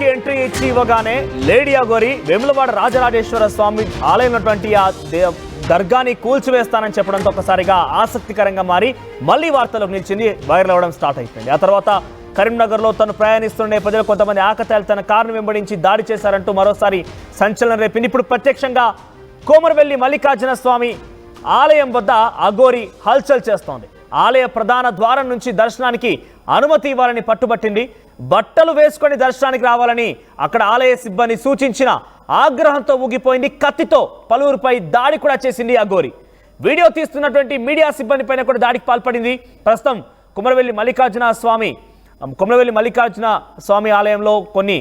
ఆలయంలోకి ఎంట్రీ ఇచ్చి ఇవ్వగానే లేడీ అగోరి వేములవాడ రాజరాజేశ్వర స్వామి ఆలయం ఆ దర్గాని కూల్చివేస్తానని చెప్పడంతో ఒకసారిగా ఆసక్తికరంగా మారి మళ్ళీ వార్తలకు నిలిచింది వైరల్ అవ్వడం స్టార్ట్ అయిపోయింది. ఆ తర్వాత కరీంనగర్లో తను ప్రయాణిస్తున్న నేపథ్యంలో కొంతమంది ఆకతాయిలు తన కారును వెంబడించి దాడి చేశారంటూ మరోసారి సంచలనం రేపింది. ఇప్పుడు ప్రత్యక్షంగా కోమరవెల్లి మల్లికార్జున స్వామి ఆలయం వద్ద అఘోరి హల్చల్ చేస్తోంది. ఆలయ ప్రధాన ద్వారం నుంచి దర్శనానికి అనుమతి ఇవ్వాలని పట్టుబట్టింది. బట్టలు వేసుకొని దర్శనానికి రావాలని అక్కడ ఆలయ సిబ్బంది సూచించిన ఆగ్రహంతో ఊగిపోయింది కత్తితో పలువురిపై దాడి కూడా చేసింది అఘోరి. వీడియో తీస్తున్నటువంటి మీడియా సిబ్బంది పైన కూడా దాడికి పాల్పడింది. ప్రస్తుతం కుమరవెల్లి మల్లికార్జున స్వామి కుమరవెల్లి మల్లికార్జున స్వామి ఆలయంలో కొన్ని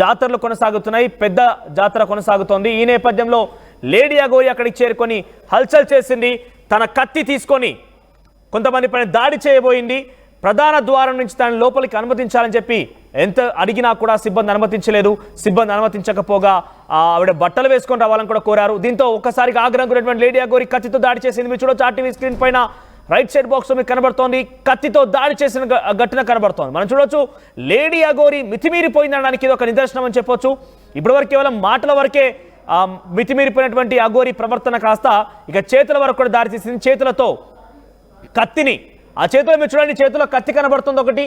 జాతరలు కొనసాగుతున్నాయి. పెద్ద జాతర కొనసాగుతోంది. ఈ నేపథ్యంలో లేడీ అగోరి అక్కడికి చేరుకొని హల్చల్ చేసింది. తన కత్తి తీసుకొని కొంతమంది పైన దాడి చేయబోయింది. ప్రధాన ద్వారం నుంచి తనని లోపలికి అనుమతించాలని చెప్పి ఎంత అడిగినా కూడా సిబ్బంది అనుమతించలేదు. సిబ్బంది అనుమతించకపోగా ఆవిడ బట్టలు వేసుకొని రావాలని కూడా కోరారు. దీంతో ఒక్కసారిగా ఆగ్రహం గురైనటువంటి లేడీ అగోరి కత్తితో దాడి చేసింది. మీరు చూడొచ్చు ఆర్టీవీ స్క్రీన్ పైన రైట్ సైడ్ బాక్స్ మీకు కనబడుతోంది. కత్తితో దాడి చేసిన ఘటన కనబడుతోంది. మనం చూడొచ్చు లేడీ అగోరి మితిమీరిపోయిందనడానికి ఇది ఒక నిదర్శనం అని చెప్పొచ్చు. ఇప్పటివరకు కేవలం మాటల వరకే మితిమీరిపోయినటువంటి అగోరి ప్రవర్తన కాస్త ఇక చేతుల వరకు కూడా దారి తీసింది. చేతులతో కత్తిని ఆ చేతిలో మీరు చూడండి చేతిలో కత్తి కనబడుతుంది ఒకటి.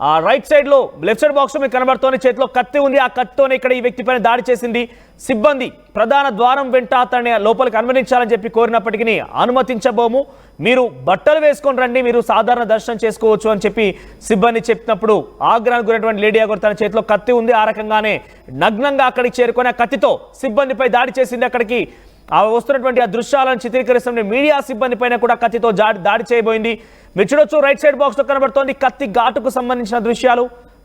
ఆ రైట్ సైడ్లో లెఫ్ట్ సైడ్ బాక్స్ మీకు కనబడుతోంది చేతిలో కత్తి ఉంది. ఆ కత్తితోనే ఇక్కడ ఈ వ్యక్తి పైన దాడి చేసింది. సిబ్బంది ప్రధాన ద్వారం వెంట అతన్ని లోపలికి అనుమతించాలని చెప్పి కోరినప్పటికీ అనుమతించబోము. మీరు బట్టలు వేసుకొని రండి మీరు సాధారణ దర్శనం చేసుకోవచ్చు అని చెప్పి సిబ్బంది చెప్పినప్పుడు ఆగ్రహానికి గురైనటువంటి లేడీ అగర్ తన చేతిలో కత్తి ఉంది. ఆ రకంగానే నగ్నంగా అక్కడికి చేరుకొని ఆ కత్తితో సిబ్బందిపై దాడి చేసింది అక్కడికి. ఆ వస్తున్నటువంటి ఆ దృశ్యాలను చిత్రీకరిస్తున్న మీడియా సిబ్బంది పైన కూడా కత్తితో దాడి చేయబోయింది. మీరు చూడొచ్చు రైట్ సైడ్ బాక్స్లో కనబడుతోంది కత్తి ఘాటుకు సంబంధించిన దృశ్యాలు.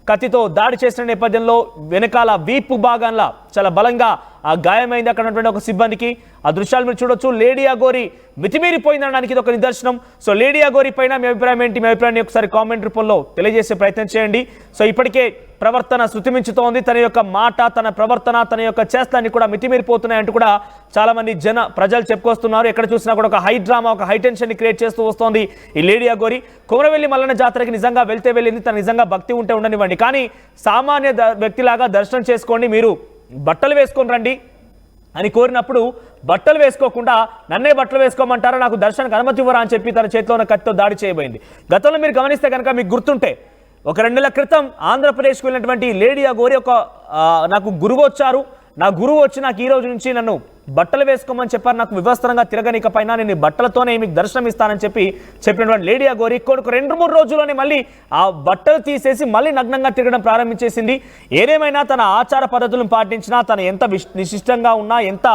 కత్తితో దాడి చేసిన నేపథ్యంలో వెనకాల వీపు భాగంలో చాలా బలంగా ఆ గాయమైంది అక్కడ ఉన్నటువంటి ఒక సిబ్బందికి. ఆ దృశ్యాలు మీరు చూడొచ్చు. లేడీ అగోరి మితిమీరిపోయిందనడానికి ఇది ఒక నిదర్శనం. సో లేడీ అగోరి పైన మీ అభిప్రాయం ఏంటి? మీ అభిప్రాయాన్ని ఒకసారి కామెంట్ రూపంలో తెలియజేసే ప్రయత్నం చేయండి. సో ఇప్పటికే ప్రవర్తన శృతిమించుతోంది. తన యొక్క మాట తన ప్రవర్తన తన యొక్క చేస్తాన్ని కూడా మితిమీరిపోతున్నాయంటూ కూడా చాలామంది జన ప్రజలు చెప్పుకొస్తున్నారు. ఎక్కడ చూసినా కూడా ఒక హై డ్రామా ఒక హై క్రియేట్ చేస్తూ వస్తోంది ఈ లేడీ అగోరి కుమరవెల్లి మల్లన్న జాతరకి నిజంగా వెళ్తే వెళ్ళింది. తన నిజంగా భక్తి ఉంటే ఉండనివ్వండి. కానీ సామాన్య ద- వ్యక్తిలాగా దర్శనం చేసుకోండి మీరు. బట్టలు వేసుకొని రండి అని కోరినప్పుడు బట్టలు వేసుకోకుండా నన్నే బట్టలు వేసుకోమంటారా? నాకు దర్శనానికి అనుమతి ఇవ్వరా అని చెప్పి తన చేతిలో ఉన్న కత్తితో దాడి చేయబోయింది. గతంలో మీరు గమనిస్తే కనుక మీకు గుర్తుంటే ఒక రెండు నెలల క్రితం ఆంధ్రప్రదేశ్కి వెళ్ళినటువంటి లేడీ ఆ గోరి ఒక నాకు గురువు వచ్చారు. నా గురువు వచ్చి నాకు ఈ రోజు నుంచి నన్ను బట్టలు వేసుకోమని చెప్పారు నాకు వివస్త్రంగా తిరగనికపైనా నేను బట్టలతోనే మీకు దర్శనం ఇస్తానని చెప్పి చెప్పినటువంటి లేడీ ఆ గోరి కొడుకు రెండు మూడు రోజుల్లోనే మళ్ళీ ఆ బట్టలు తీసేసి మళ్ళీ నగ్నంగా తిరగడం ప్రారంభించేసింది. ఏదేమైనా తన ఆచార పద్ధతులను పాటించినా తను ఎంత నిశిష్టంగా ఉన్నా ఎంత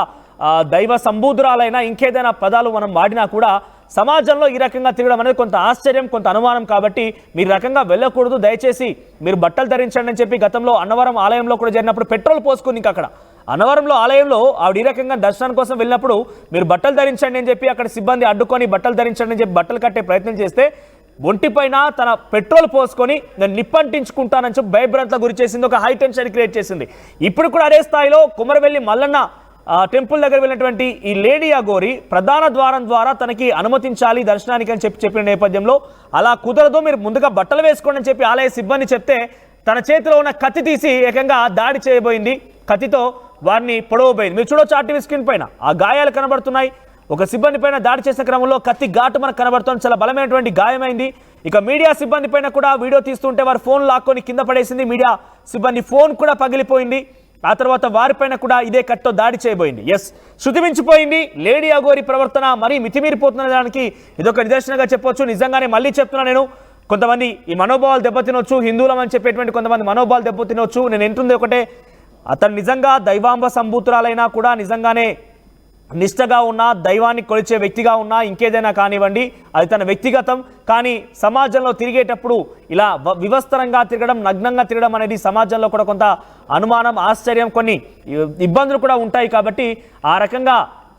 దైవ సంబూధురాలైనా ఇంకేదైనా పదాలు మనం వాడినా కూడా సమాజంలో ఈ రకంగా తిరగడం అనేది కొంత ఆశ్చర్యం కొంత అనుమానం కాబట్టి మీరు రకంగా వెళ్ళకూడదు. దయచేసి మీరు బట్టలు ధరించండి అని చెప్పి గతంలో అన్నవరం ఆలయంలో కూడా జరిగినప్పుడు పెట్రోల్ పోసుకుంది ఇంకా అక్కడ అన్నవరంలో ఆలయంలో ఆవిడ ఈ రకంగా దర్శనం కోసం వెళ్ళినప్పుడు మీరు బట్టలు ధరించండి అని చెప్పి అక్కడ సిబ్బంది అడ్డుకొని బట్టలు ధరించండి అని చెప్పి బట్టలు కట్టే ప్రయత్నం చేస్తే ఒంటిపైన తన పెట్రోల్ పోసుకొని నేను నిప్పంటించుకుంటానని చెప్పి భయభ్రాంతలకు గురి చేసింది ఒక హై టెన్షన్ క్రియేట్ చేసింది. ఇప్పుడు కూడా అదే స్థాయిలో కుమరవెల్లి మల్లన్న టెంపుల్ దగ్గర వెళ్ళినటువంటి ఈ లేడీ అగోరి ప్రధాన ద్వారం ద్వారా తనకి అనుమతించాలి దర్శనానికి అని చెప్పి చెప్పిన నేపథ్యంలో అలా కుదరదు మీరు ముందుగా బట్టలు వేసుకోండి అని చెప్పి ఆలయ సిబ్బంది చెప్తే తన చేతిలో ఉన్న కత్తి తీసి ఏకంగా దాడి చేయబోయింది. కత్తితో వారిని పొడవబోయింది. మీరు చూడొచ్చు ఆర్టీవీ స్క్రీన్ పైన. ఆ గాయాలు కనబడుతున్నాయి. ఒక సిబ్బంది పైన దాడి చేసిన క్రమంలో కత్తి ఘాటు మనకు కనబడుతుంది. చాలా బలమైనటువంటి గాయమైంది. ఇక మీడియా సిబ్బంది పైన కూడా వీడియో తీస్తుంటే వారు ఫోన్ లాక్కొని కింద పడేసింది. మీడియా సిబ్బంది ఫోన్ కూడా పగిలిపోయింది. ఆ తర్వాత వారిపైన కూడా ఇదే కట్తో దాడి చేయబోయింది. ఎస్ శృతి మించిపోయింది లేడీ అగోరి ప్రవర్తన మరీ మితిమీరిపోతున్న దానికి ఇదొక నిదర్శనంగా చెప్పొచ్చు. నిజంగానే మళ్ళీ చెప్తున్నా నేను. కొంతమంది ఈ మనోభావాలు దెబ్బతినొచ్చు. హిందువులం అని చెప్పేటువంటి కొంతమంది మనోభావాలు దెబ్బతినొచ్చు. నేను ఎంటుంది ఒకటే? అతను నిజంగా దైవాంబ సంభూతురాలైనా కూడా నిజంగానే నిష్టగా ఉన్నా దైవాన్ని కొలిచే వ్యక్తిగా ఉన్నా ఇంకేదైనా కానివ్వండి అది తన వ్యక్తిగతం. కానీ సమాజంలో తిరిగేటప్పుడు ఇలా వివస్తరంగా వివస్త్రంగా తిరగడం నగ్నంగా తిరగడం అనేది సమాజంలో కూడా కొంత అనుమానం ఆశ్చర్యం కొన్ని ఇబ్బందులు కూడా ఉంటాయి కాబట్టి ఆ రకంగా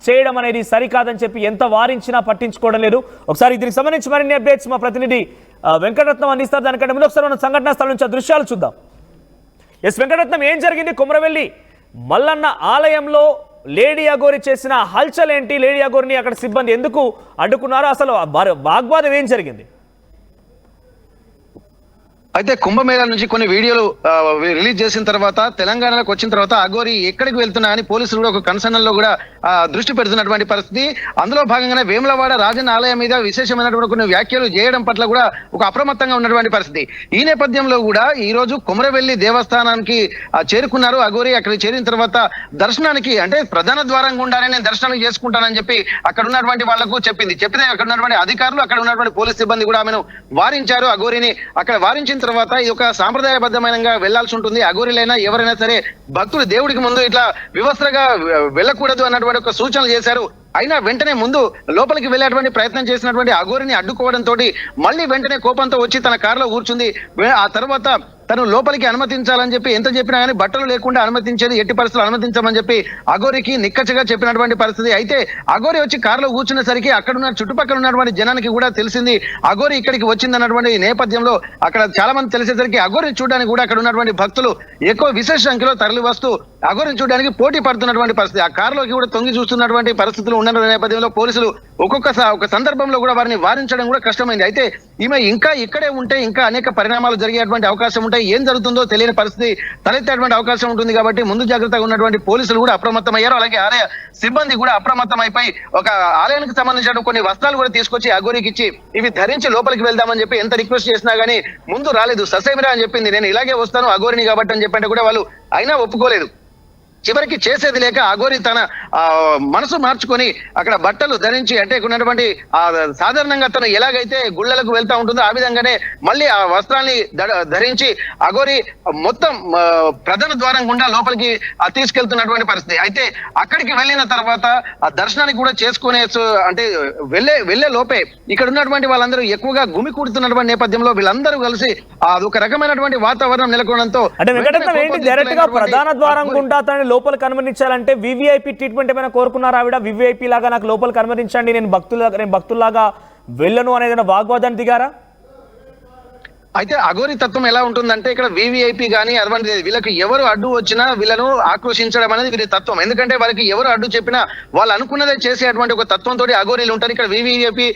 చేయడం అనేది సరికాదని చెప్పి ఎంత వారించినా పట్టించుకోవడం లేదు. ఒకసారి దీనికి సంబంధించి మరిన్ని అప్డేట్స్ మా ప్రతినిధి వెంకటరత్నం అందిస్తారు. దానికంటే ముందు ఒకసారి మనం సంఘటనా స్థలం నుంచి ఆ దృశ్యాలు చూద్దాం. ఎస్ వెంకటరత్నం ఏం జరిగింది కుమరవెల్లి? మల్లన్న ఆలయంలో లేడీ అగోరి చేసిన హల్చల్ ఏంటి లేడీ అగోరిని అక్కడ సిబ్బంది ఎందుకు అడ్డుకున్నారో అసలు వాగ్వాదం ఏం జరిగింది? అయితే కుంభమేళా నుంచి కొన్ని వీడియోలు రిలీజ్ చేసిన తర్వాత తెలంగాణలోకి వచ్చిన తర్వాత అగోరి ఎక్కడికి వెళ్తున్నా అని పోలీసులు కూడా ఒక కన్సర్న్లో కూడా దృష్టి పెడుతున్నటువంటి పరిస్థితి. అందులో భాగంగానే వేములవాడ రాజన్న ఆలయం మీద విశేషమైనటువంటి కొన్ని వ్యాఖ్యలు చేయడం పట్ల కూడా ఒక అప్రమత్తంగా ఉన్నటువంటి పరిస్థితి. ఈ నేపథ్యంలో కూడా ఈ రోజు కుమరవెల్లి దేవస్థానానికి చేరుకున్నారు అగోరి అక్కడికి చేరిన తర్వాత దర్శనానికి అంటే ప్రధాన ద్వారం గుండానే నేను దర్శనం చేసుకుంటానని చెప్పి అక్కడ ఉన్నటువంటి వాళ్ళకు చెప్పింది. చెప్పితే అక్కడ ఉన్నటువంటి అధికారులు అక్కడ ఉన్నటువంటి పోలీస్ సిబ్బంది కూడా ఆమెను వారించారు. అఘోరిని అక్కడ వారించిన తర్వాత ఇది ఒక సాంప్రదాయబద్ధమైన వెళ్ళాల్సి ఉంటుంది. అఘోరిలైనా ఎవరైనా సరే భక్తులు దేవుడికి ముందు ఇట్లా వివస్త్రగా వెళ్ళకూడదు అన్నటువంటి ఒక సూచనలు చేశారు. అయినా వెంటనే ముందు లోపలికి వెళ్ళేటువంటి ప్రయత్నం చేసినటువంటి అఘోరిని అడ్డుకోవడంతో మళ్ళీ వెంటనే కోపంతో వచ్చి తన కారులో కూర్చుంది. ఆ తర్వాత తను లోపలికి అనుమతించాలని చెప్పి ఎంత చెప్పినా కానీ బట్టలు లేకుండా అనుమతించేది ఎట్టి పరిస్థితులు అనుమతించమని చెప్పి అఘోరికి నిక్కచ్చగా చెప్పినటువంటి పరిస్థితి. అయితే అగోరి వచ్చి కారులో కూర్చునేసరికి అక్కడ ఉన్న చుట్టుపక్కల ఉన్నటువంటి జనానికి కూడా తెలిసింది అఘోరి ఇక్కడికి వచ్చింది అన్నటువంటి నేపథ్యంలో అక్కడ చాలా మంది తెలిసేసరికి అగోరిని చూడడానికి కూడా అక్కడ ఉన్నటువంటి భక్తులు ఎక్కువ విశేష సంఖ్యలో తరలి వస్తూ అగోరిని చూడడానికి పోటీ పడుతున్నటువంటి పరిస్థితి. ఆ కారులోకి కూడా తొంగి చూస్తున్నటువంటి పరిస్థితులు ఉన్న నేపథ్యంలో పోలీసులు ఒక్కొక్క ఒక సందర్భంలో కూడా వారిని వారించడం కూడా కష్టమైంది. అయితే ఈమె ఇంకా ఇక్కడే ఉంటే ఇంకా అనేక పరిణామాలు జరిగేటువంటి అవకాశం ఉంటాయి. ఏం జరుగుతుందో తెలియని పరిస్థితి తలెత్తేటువంటి అవకాశం ఉంటుంది కాబట్టి ముందు జాగ్రత్తగా ఉన్నటువంటి పోలీసులు కూడా అప్రమత్తమయ్యారు. అలాగే ఆలయ సిబ్బంది కూడా అప్రమత్తమైపోయి ఒక ఆలయానికి సంబంధించిన కొన్ని వస్త్రాలు కూడా తీసుకొచ్చి అగోరికి ఇచ్చి ఇవి ధరించి లోపలికి వెళ్దామని చెప్పి ఎంత రిక్వెస్ట్ చేసినా గానీ ముందు రాలేదు. ససేమిరా అని చెప్పింది. నేను ఇలాగే వస్తాను అగోరిని కాబట్టి అని చెప్పంటే కూడా వాళ్ళు అయినా ఒప్పుకోలేదు. చివరికి చేసేది లేక అఘోరి తన ఆ, మనసు మార్చుకొని అక్కడ బట్టలు ధరించి అంటే ఉన్నటువంటి ఆ సాధారణంగా తను ఎలాగైతే గుళ్ళలకు వెళ్తా ఉంటుందో ఆ విధంగానే మళ్ళీ ఆ వస్త్రాన్ని ధరించి అఘోరి మొత్తం ప్రధాన ద్వారం గుండా లోపలికి తీసుకెళ్తున్నటువంటి పరిస్థితి. అయితే అక్కడికి వెళ్ళిన తర్వాత ఆ దర్శనానికి కూడా చేసుకునే అంటే వెళ్ళే వెళ్ళే లోపే ఇక్కడ ఉన్నటువంటి వాళ్ళందరూ ఎక్కువగా గుమి కూడుతున్నటువంటి నేపథ్యంలో వీళ్ళందరూ కలిసి ఒక రకమైనటువంటి వాతావరణం నెలకొనడంతో అంటే వెంకటరత్నం వెంటనే ఏంటి? డైరెక్ట్గా కోపోద్రిక్తులైనటువంటి ప్రధాన ద్వారం అఘోరి- గుండా లోపల కనుమరించాలంటే అనుమతించాలంటే వివిఐపి ట్రీట్మెంట్ ఏమైనా కోరుకున్నారా ఆవిడ? వివిఐపి లాగా నాకు లోపల కనుమరించండి నేను భక్తుల నేను భక్తుల్లాగా వెళ్ళను అనేది వాగ్వాదాన్ని దిగారా? అయితే అఘోరి తత్వం ఎలా ఉంటుందంటే ఇక్కడ వివిఐపి కానీ అటువంటి వీళ్ళకి ఎవరు అడ్డు వచ్చినా వీళ్ళను ఆక్రోషించడం అనేది వీరి తత్వం. ఎందుకంటే వాళ్ళకి ఎవరు అడ్డు చెప్పినా వాళ్ళు అనుకున్నదే చేసేటువంటి ఒక తత్వంతో అఘోరీలు ఉంటారు. ఇక్కడ వివిఐపి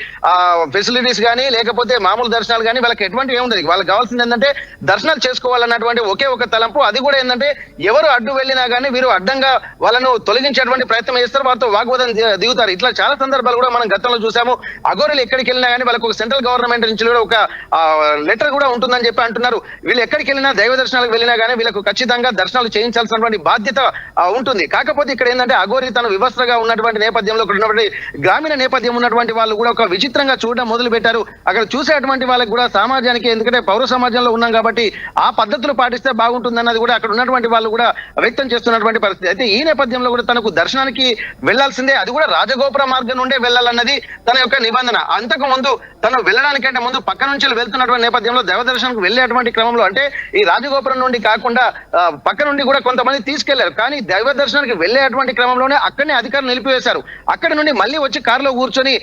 ఫెసిలిటీస్ కానీ లేకపోతే మామూలు దర్శనాలు కానీ వాళ్ళకి ఎటువంటి ఏముండదు వాళ్ళకి కావాల్సింది ఏంటంటే దర్శనాలు చేసుకోవాలన్నటువంటి ఒకే ఒక తలంపు. అది కూడా ఏంటంటే ఎవరు అడ్డు వెళ్ళినా కానీ వీరు అడ్డంగా వాళ్ళను తొలగించేటువంటి ప్రయత్నం చేస్తారు. వాళ్ళతో వాగ్వాదం దిగుతారు. ఇట్లా చాలా సందర్భాలు కూడా మనం గతంలో చూసాము. అఘోరీలు ఎక్కడికి వెళ్ళినా కానీ వాళ్ళకి ఒక సెంట్రల్ గవర్నమెంట్ నుంచి కూడా ఒక లెటర్ కూడా ఉంటుందని చెప్పి అంటున్నారు. వీళ్ళు ఎక్కడికి వెళ్ళినా దైవ దర్శనాలకు వెళ్ళినా కానీ వీళ్ళకు ఖచ్చితంగా దర్శనాలు చేయించాల్సినటువంటి బాధ్యత ఉంటుంది. కాకపోతే ఇక్కడ ఏంటంటే అఘోరి తన వివస్త్రగా ఉన్నటువంటి నేపథ్యంలో ఇక్కడ ఉన్నటువంటి గ్రామీణ నేపథ్యం ఉన్నటువంటి వాళ్ళు కూడా ఒక విచిత్రంగా చూడడం మొదలు పెట్టారు అక్కడ చూసేటువంటి వాళ్ళకి కూడా సమాజానికి ఎందుకంటే పౌర సమాజంలో ఉన్నాం కాబట్టి ఆ పద్ధతులు పాటిస్తే బాగుంటుందన్నది కూడా అక్కడ ఉన్నటువంటి వాళ్ళు కూడా వ్యక్తం చేస్తున్నటువంటి పరిస్థితి. అయితే ఈ నేపథ్యంలో కూడా తనకు దర్శనానికి వెళ్ళాల్సిందే అది కూడా రాజగోపుర మార్గం నుండే వెళ్ళాలన్నది తన యొక్క నిబంధన. అంతకు ముందు తను వెళ్ళడానికంటే ముందు పక్క నుంచి వెళ్తున్నటువంటి నేపథ్యంలో దేవదర్శనకు వెళ్ళేటువంటి క్రమంలో అంటే ఈ రాజగోపురం నుండి కాకుండా పక్క నుండి కూడా కొంతమంది తీసుకెళ్ళారు. కానీ దర్శనానికి వెళ్ళేటువంటి క్రమంలోనే అక్కడనే అధికారులు నిలిపివేశారు. అక్కడ నుండి మళ్ళీ వచ్చి కారులో కూర్చొని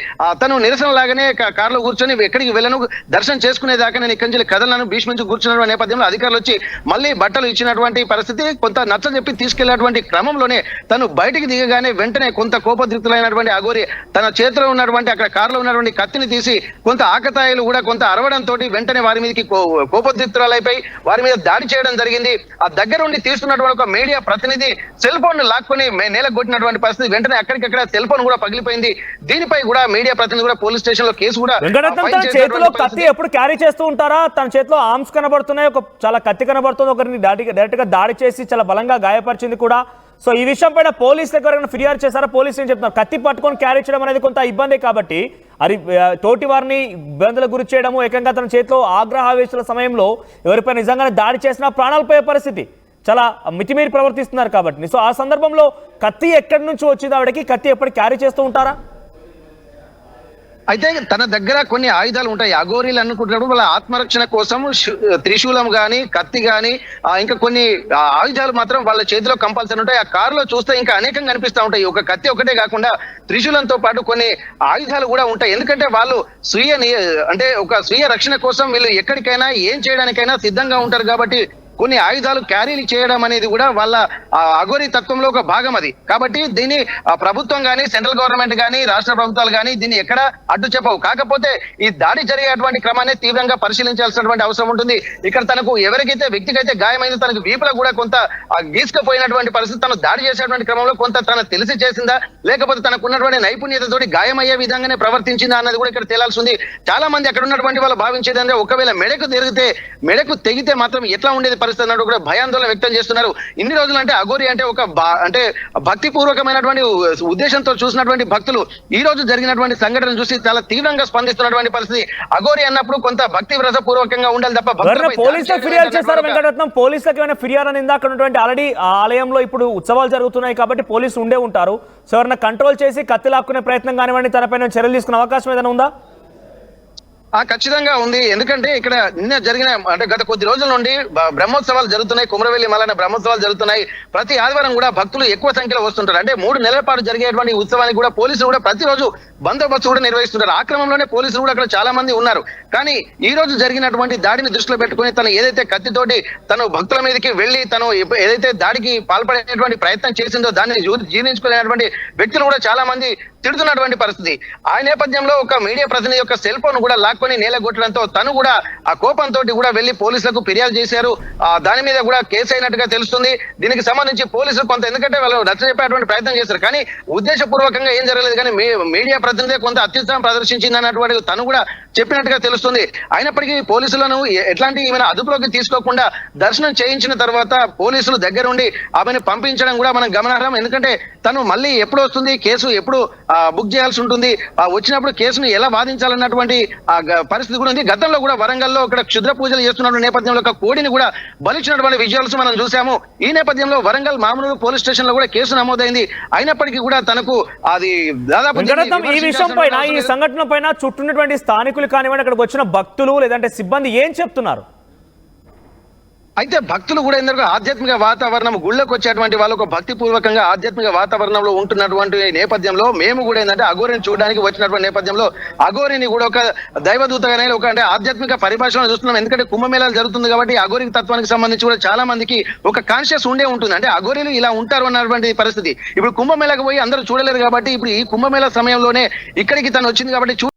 తను నిరసన లాగానే కారులో కూర్చొని ఎక్కడికి వెళ్ళను దర్శనం చేసుకునేదాకా నేను ఇక్కడి నుంచి కదలను భీష్మించి కూర్చున్న నేపథ్యంలో అధికారులు వచ్చి మళ్ళీ బట్టలు ఇచ్చినటువంటి పరిస్థితి కొంత నచ్చ చెప్పి తీసుకెళ్ళేటువంటి క్రమంలోనే తను బయటికి దిగగానే వెంటనే కొంత కోపద్రిక్తులైనటువంటి అగోరి తన చేతిలో ఉన్నటువంటి అక్కడ కారులో ఉన్నటువంటి కత్తిని తీసి కొంత ఆకతాయిలు కూడా కొంత అరవడంతో వెంటనే వారి మీదకి కో- కోపద్రిక్తులైపోయి వారి మీద దాడి చేయడం జరిగింది. ఆ దగ్గర ఉండి తీస్తున్నటువంటి ఒక మీడియా ప్రతినిధి సెల్ ఫోన్ లాక్కొని నేల కొట్టినటువంటి పరిస్థితి వెంటనే అక్కడికక్కడ సెల్ ఫోన్ కూడా పగిలిపోయింది. దీనిపై కూడా మీడియా ప్రతినిధి కూడా పోలీస్ స్టేషన్లో కేసు కూడా చేతిలో కత్తి. ఎప్పుడు క్యారీ చేస్తూ ఉంటారా? తన చేతిలో ఆర్మ్స్ కనబడుతున్నాయి. ఒక చాలా కత్తి కనబడుతుంది. ఒకరిని డైరెక్ట్గా దాడి చేసి చాలా బలంగా గాయపరిచింది కూడా సో ఈ విషయం పైన పోలీస్ దగ్గర ఫిర్యాదు చేశారా? పోలీసులు ఏం చెప్తున్నారు? కత్తి పట్టుకొని క్యారీ చేయడం అనేది కొంత ఇబ్బంది కాబట్టి అది తోటి వారిని ఇబ్బందులకు గురి చేయడము ఏకంగా తన చేతిలో ఆగ్రహావేశాల సమయంలో ఎవరిపై నిజంగానే దాడి చేసినా ప్రాణాలు పోయే పరిస్థితి? చాలా మితిమీరి ప్రవర్తిస్తున్నారు కాబట్టి. సో ఆ సందర్భంలో కత్తి ఎక్కడి నుంచి వచ్చింది ఆవిడకి? కత్తి ఎప్పుడు క్యారీ చేస్తూ ఉంటారా? అయితే తన దగ్గర కొన్ని ఆయుధాలు ఉంటాయి. అఘోరీలు అనుకుంటున్నప్పుడు వాళ్ళ ఆత్మరక్షణ కోసం త్రిశూలం గాని కత్తి గాని ఇంకా కొన్ని ఆయుధాలు మాత్రం వాళ్ళ చేతిలో కంపల్సరీ ఉంటాయి. ఆ కారులో చూస్తే ఇంకా అనేకం కనిపిస్తా ఉంటాయి. ఒక కత్తి ఒకటే కాకుండా త్రిశూలంతో పాటు కొన్ని ఆయుధాలు కూడా ఉంటాయి. ఎందుకంటే వాళ్ళు స్వీయ అంటే ఒక స్వీయ రక్షణ కోసం వీళ్ళు ఎక్కడికైనా ఏం చేయడానికైనా సిద్ధంగా ఉంటారు కాబట్టి కొన్ని ఆయుధాలు క్యారీలు చేయడం అనేది కూడా వాళ్ళ అఘోరి తత్వంలో ఒక భాగం అది. కాబట్టి దీన్ని ప్రభుత్వం కానీ సెంట్రల్ గవర్నమెంట్ కానీ రాష్ట్ర ప్రభుత్వాలు కానీ దీన్ని ఎక్కడ అడ్డు చెప్పవు. కాకపోతే ఈ దాడి జరిగేటువంటి క్రమాన్ని తీవ్రంగా పరిశీలించాల్సినటువంటి అవసరం ఉంటుంది. ఇక్కడ తనకు ఎవరికైతే వ్యక్తికైతే గాయమైందో తనకు వీపులో కూడా కొంత గీసుకుపోయినటువంటి పరిస్థితి తను దాడి చేసేటువంటి క్రమంలో కొంత తన తెలిసి చేసిందా? లేకపోతే తనకు ఉన్నటువంటి నైపుణ్యతతోటి గాయమయ్యే విధంగానే ప్రవర్తించిందా అన్నది కూడా ఇక్కడ తేలాల్సి ఉంది. చాలా మంది అక్కడ ఉన్నటువంటి వాళ్ళు భావించేది అంటే ఒకవేళ మెడకు తిరిగితే మెడకు తెగితే మాత్రం ఎట్లా ఉండేది పరిస్థితి అన్నట్టు కూడా భయాందోళన వ్యక్తం చేస్తున్నారు. ఇన్ని రోజులు అంటే అఘోరి అంటే ఒక అంటే భక్తి పూర్వకమైనటువంటి ఉద్దేశంతో చూసినటువంటి భక్తులు ఈ రోజు జరిగినటువంటి సంఘటన చూసి చాలా తీవ్రంగా స్పందిస్తున్నటువంటి పరిస్థితి. అఘోరి అన్నప్పుడు కొంత భక్తి వ్రత పూర్వకంగా ఉండాలి తప్ప పోలీసులకు ఫిర్యాదు వెంకటరత్నం? పోలీసులకు ఏమైనా ఫిర్యాదు అనేది అక్కడ ఉన్నటువంటి ఆల్రెడీ ఆలయంలో ఇప్పుడు ఉత్సవాలు జరుగుతున్నాయి కాబట్టి పోలీసులు ఉండే ఉంటారు. సో ఎవరైనా కంట్రోల్ చేసి కత్తి లాక్కునే ప్రయత్నం కానివ్వండి తనపైన చర్యలు తీసుకునే అవకాశం ఏదైనా ఉందా? ఆ ఖచ్చితంగా ఉంది. ఎందుకంటే ఇక్కడ నిన్న జరిగిన అంటే గత కొద్ది రోజుల నుండి బ్రహ్మోత్సవాలు జరుగుతున్నాయి కుమరవెల్లి మలైన బ్రహ్మోత్సవాలు జరుగుతున్నాయి. ప్రతి ఆదివారం కూడా భక్తులు ఎక్కువ సంఖ్యలో వస్తుంటారు. అంటే మూడు నెలల పాటు జరిగేటువంటి ఉత్సవానికి కూడా పోలీసులు కూడా ప్రతిరోజు బందోబస్తు కూడా నిర్వహిస్తుంటారు. ఆ క్రమంలోనే పోలీసులు కూడా అక్కడ చాలా మంది ఉన్నారు. కానీ ఈ రోజు జరిగినటువంటి దాడిని దృష్టిలో పెట్టుకుని తను ఏదైతే కత్తితోటి తను భక్తుల మీదకి వెళ్ళి తను ఏదైతే దాడికి పాల్పడేటువంటి ప్రయత్నం చేసిందో దాన్ని జీర్ణించుకునేటువంటి వ్యక్తులు కూడా చాలా మంది తిడుతున్నటువంటి పరిస్థితి. ఆ నేపథ్యంలో ఒక మీడియా ప్రతినిధి యొక్క సెల్ ఫోన్ కూడా లాక్కొని నేలగొట్టడంతో తను కూడా ఆ కోపంతో కూడా వెళ్ళి పోలీసులకు ఫిర్యాదు చేశారు. ఆ దాని మీద కూడా కేసు అయినట్టుగా తెలుస్తుంది. దీనికి సంబంధించి పోలీసులు కొంత ఎందుకంటే వాళ్ళు రచ్చ చెప్పేటువంటి ప్రయత్నం చేశారు. కానీ ఉద్దేశపూర్వకంగా ఏం జరగలేదు. కానీ మీడియా ప్రతినిధి కొంత అత్యుత్సాహం ప్రదర్శించింది అన్నటువంటి తను కూడా చెప్పినట్టుగా తెలుస్తుంది. అయినప్పటికీ పోలీసులను ఎట్లాంటి ఏమైనా అదుపులోకి తీసుకోకుండా దర్శనం చేయించిన తర్వాత పోలీసులు దగ్గరుండి ఆమెను పంపించడం కూడా మనం గమనార్హం. ఎందుకంటే తను మళ్ళీ ఎప్పుడు వస్తుంది? కేసు ఎప్పుడు బుక్ చేయాల్సి ఉంటుంది. ఆ వచ్చినప్పుడు కేసును ఎలా వాదించాలన్నటువంటి ఆ పరిస్థితి కూడా ఉంది. గతంలో కూడా వరంగల్లో ఇక్కడ క్షుద్ర పూజలు చేస్తున్న నేపథ్యంలో ఒక కోడిని కూడా బలిచ్చినటువంటి విజువల్స్ మనం చూసాము ఈ నేపథ్యంలో వరంగల్ మామూలు పోలీస్ స్టేషన్లో కూడా కేసు నమోదైంది. అయినప్పటికీ కూడా తనకు అది దాదాపు ఈ విషయం పైన ఈ. సంఘటన పైన చుట్టూన్నటువంటి స్థానికులు కానివ్వండి అక్కడికి వచ్చిన భక్తులు లేదంటే సిబ్బంది ఏం చెప్తున్నారు? అయితే భక్తులు కూడా ఎందుకు ఆధ్యాత్మిక వాతావరణం గుళ్ళకు వచ్చేటువంటి వాళ్ళు ఒక భక్తి పూర్వకంగా ఆధ్యాత్మిక వాతావరణంలో ఉంటున్నటువంటి నేపథ్యంలో మేము కూడా ఏంటంటే అఘోరిని చూడడానికి వచ్చినటువంటి నేపథ్యంలో అఘోరిని కూడా ఒక దైవదూతగానే ఒక అంటే ఆధ్యాత్మిక పరిభాషలో చూస్తున్నాం. ఎందుకంటే కుంభమేళాలు జరుగుతుంది కాబట్టి అఘోరి తత్వానికి సంబంధించి కూడా చాలా మందికి ఒక కాన్షియస్ ఉండే ఉంటుంది. అంటే అఘోరీలు ఇలా ఉంటారు అన్నటువంటి పరిస్థితి. ఇప్పుడు కుంభమేళకు పోయి అందరూ చూడలేరు కాబట్టి ఇప్పుడు ఈ కుంభమేళ సమయంలోనే ఇక్కడికి తను వచ్చింది కాబట్టి చూ